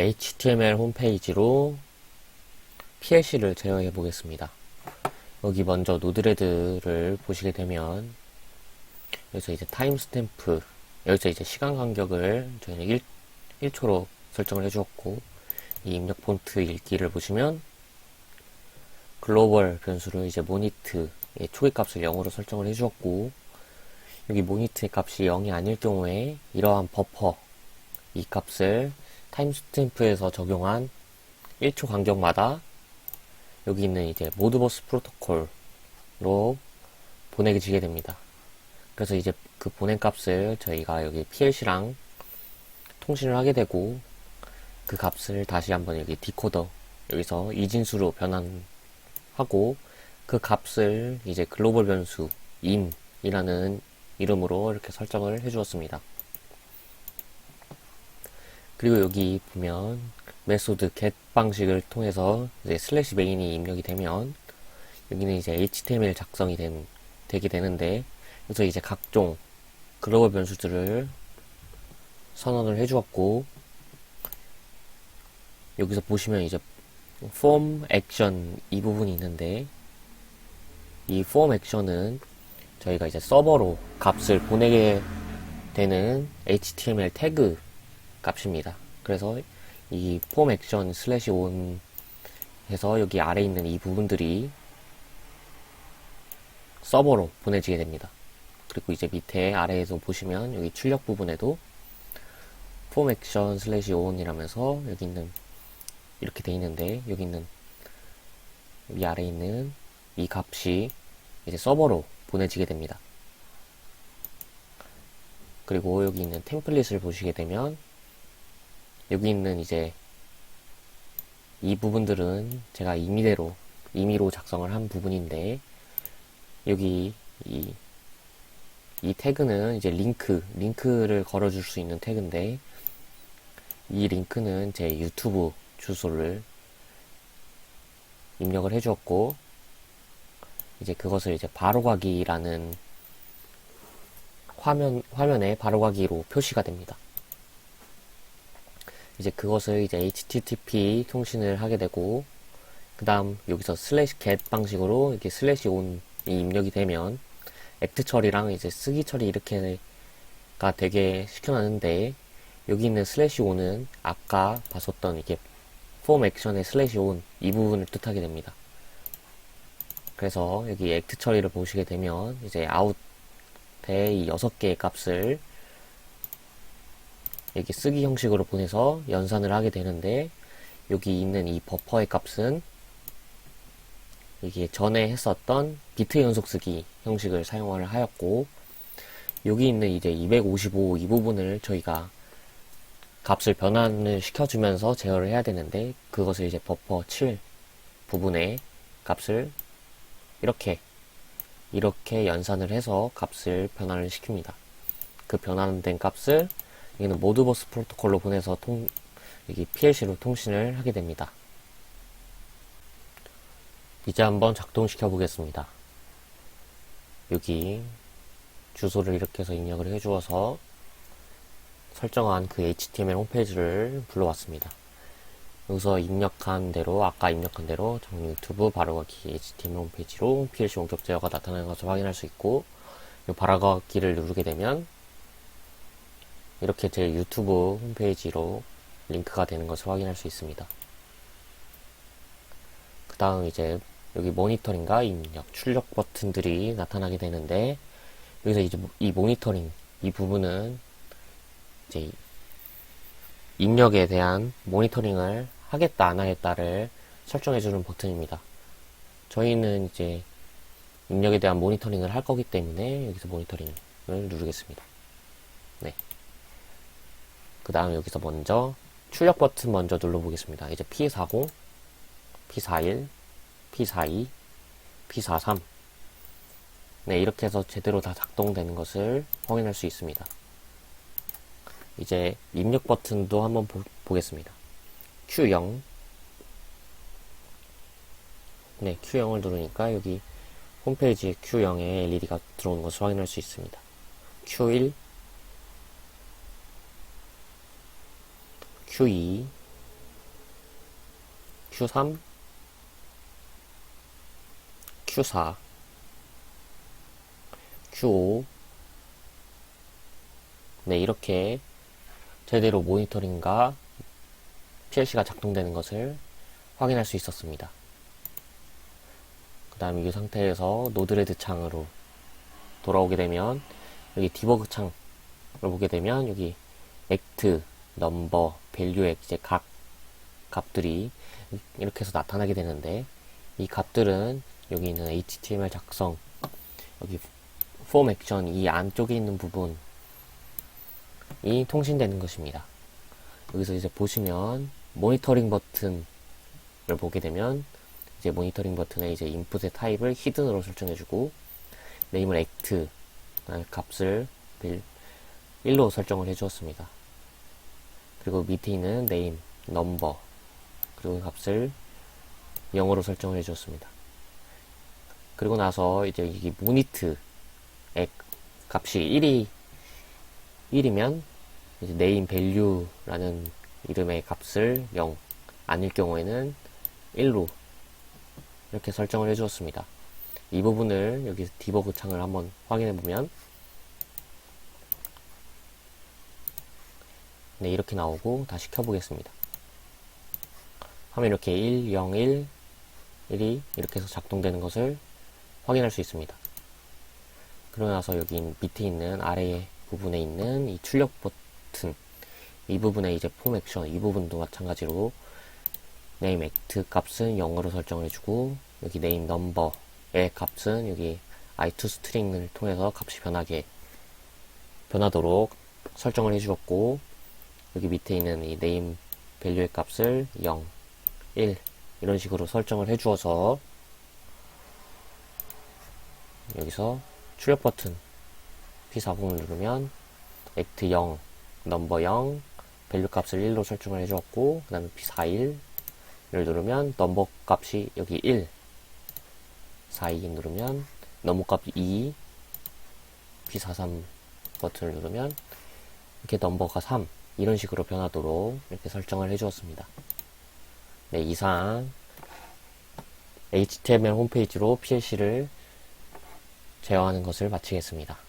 HTML 홈페이지로 PLC를 제어해 보겠습니다. 여기 먼저 노드레드를 보시게 되면 여기서 이제 타임스탬프 여기서 이제 시간 간격을 저희는 1, 1초로 설정을 해주었고 이 입력 폰트 읽기를 보시면 글로벌 변수를 이제 모니트 의 초기 값을 0으로 설정을 해주었고 여기 모니트의 값이 0이 아닐 경우에 이러한 버퍼 이 값을 타임스탬프에서 적용한 1초 간격마다 여기 있는 이제 모드버스 프로토콜로 보내지게 됩니다. 그래서 이제 그 보낸 값을 저희가 여기 PLC랑 통신을 하게 되고 그 값을 다시 한번 여기 디코더 여기서 이진수로 변환하고 그 값을 이제 글로벌 변수 in이라는 이름으로 이렇게 설정을 해 주었습니다. 그리고 여기 보면 메소드 get 방식을 통해서 이제 슬래시 메인이 입력이 되면 여기는 이제 HTML 작성이 된, 되게 되는데 그래서 이제 각종 글로벌 변수들을 선언을 해 주었고 여기서 보시면 이제 form action 이 부분이 있는데 이 form action은 저희가 이제 서버로 값을 보내게 되는 HTML 태그 값입니다. 그래서 이 form action slash on 해서 여기 아래 있는 이 부분들이 서버로 보내지게 됩니다. 그리고 이제 밑에 아래에서 보시면 여기 출력 부분에도 form action slash on 이라면서 여기 있는 이렇게 돼 있는데 여기 있는 이 아래 있는 이 값이 이제 서버로 보내지게 됩니다. 그리고 여기 있는 템플릿을 보시게 되면 여기 있는 이제 이 부분들은 제가 임의대로 임의로 작성을 한 부분인데 여기 이, 이 태그는 이제 링크 링크를 걸어줄 수 있는 태그인데 이 링크는 제 유튜브 주소를 입력을 해주었고 이제 그것을 이제 바로가기라는 화면 화면에 바로가기로 표시가 됩니다. 이제 그것을 이제 HTTP 통신을 하게 되고 그 다음 여기서 슬래시 get 방식으로 이렇게 슬래시 온이 입력이 되면 액트 처리랑 이제 쓰기 처리 이렇게가 되게 시켜놨는데 여기 있는 슬래시 온은 아까 봤었던 이게 폼 액션의 슬래시 온이 부분을 뜻하게 됩니다. 그래서 여기 액트 처리를 보시게 되면 이제 아웃에 이 6개의 값을 여기 쓰기 형식으로 보내서 연산을 하게 되는데 여기 있는 이 버퍼의 값은 이게 전에 했었던 비트 연속 쓰기 형식을 사용을 하였고 여기 있는 이제 255 이 부분을 저희가 값을 변환을 시켜주면서 제어를 해야 되는데 그것을 이제 버퍼 7 부분의 값을 이렇게 이렇게 연산을 해서 값을 변환을 시킵니다. 그 변환된 값을 여기는 모드버스 프로토콜로 보내서 통 여기 PLC로 통신을 하게 됩니다. 이제 한번 작동시켜 보겠습니다. 여기 주소를 이렇게 해서 입력을 해주어서 설정한 그 HTML 홈페이지를 불러왔습니다. 여기서 입력한 대로 아까 입력한 대로 정 유튜브 바로가기 HTML 홈페이지로 PLC 원격 제어가 나타나는 것을 확인할 수 있고 이 바로가기를 누르게 되면 이렇게 제 유튜브 홈페이지로 링크가 되는 것을 확인할 수 있습니다. 그 다음 이제 여기 모니터링과 입력, 출력 버튼들이 나타나게 되는데 여기서 이제 이 모니터링 이 부분은 이제 입력에 대한 모니터링을 하겠다 안 하겠다를 설정해 주는 버튼입니다. 저희는 이제 입력에 대한 모니터링을 할 거기 때문에 여기서 모니터링을 누르겠습니다. 네. 그 다음 여기서 먼저 출력 버튼 먼저 눌러보겠습니다. 이제 P40, P41, P42, P43 네, 이렇게 해서 제대로 다 작동되는 것을 확인할 수 있습니다. 이제 입력 버튼도 한번 보, 겠습니다 Q0 네, Q0을 누르니까 여기 홈페이지에 Q0에 LED가 들어오는 것을 확인할 수 있습니다. Q1 Q2 Q3, Q4, Q5. 네, 이렇게 제대로 모니터링과 PLC가 작동되는 것을 확인할 수 있었습니다. 그 다음 이 상태에서 노드레드 창으로 돌아오게 되면 여기 디버그 창을 보게 되면 여기 액트, 넘버, 밸류에 이제 각 값들이 이렇게 해서 나타나게 되는데 이 값들은 여기 있는 HTML 작성 여기 폼 액션 이 안쪽에 있는 부분이 통신되는 것입니다. 여기서 이제 보시면 모니터링 버튼을 보게 되면 이제 모니터링 버튼에 이제 인풋의 타입을 히든으로 설정해주고 네임을 액트 값을 1로 설정을 해주었습니다. 그리고 밑에 있는 네임, 넘버 그리고 값을 0으로 설정을 해주었습니다. 그리고 나서 이제 이 모니트 액 값이 1이 1이면 이제 네임 밸류라는 이름의 값을 0 아닐 경우에는 1로 이렇게 설정을 해주었습니다. 이 부분을 여기 디버그 창을 한번 확인해 보면 네 이렇게 나오고 다시 켜보겠습니다. 하면 이렇게 1, 0, 1, 1이 이렇게 해서 작동되는 것을 확인할 수 있습니다. 그러고 나서 여기 밑에 있는 아래 부분에 있는 이 출력 버튼 이 부분에 이제 폼 액션 이 부분도 마찬가지로 네임 액트 값은 0으로 설정을 해주고 여기 네임 넘버의 값은 여기 i2 스트링을 통해서 값이 변하게 변하도록 설정을 해주었고 여기 밑에 있는 이 네임 밸류의 값을 0, 1 이런 식으로 설정을 해주어서 여기서 출력 버튼 P40을 누르면 액트 0, 넘버 0, 밸류 값을 1로 설정을 해주었고 그 다음에 P41을 누르면 넘버 값이 여기 1, 42 누르면 넘버 값 2, P43 버튼을 누르면 이렇게 넘버가 3 이런 식으로 변하도록 이렇게 설정을 해주었습니다. 네, 이상 HTML 홈페이지로 PLC를 제어하는 것을 마치겠습니다.